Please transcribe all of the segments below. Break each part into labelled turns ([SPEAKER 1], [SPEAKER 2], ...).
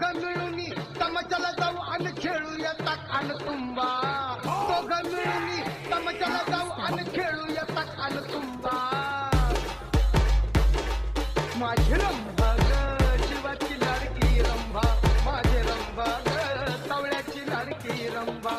[SPEAKER 1] दोघं मिळून तमच्याला जाऊ आणि खेळूया ताक आणि तुंबा दोघं मिळून तमच्याला जाऊ आणि खेळूया ताक आणि तुंबा माझी रंभा ग शिवाची लाडकी रंभा माझे रंभा तवळ्याची लाडकी Rambha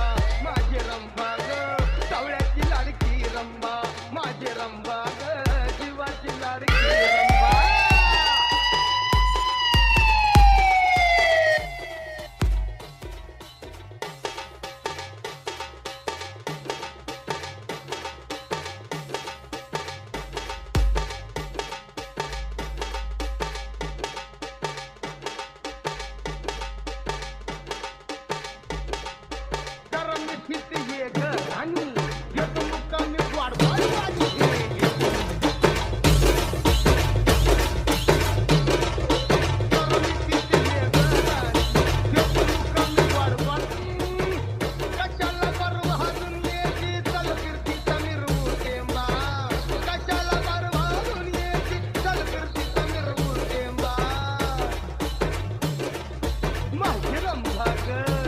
[SPEAKER 1] I'm get him, Tucker.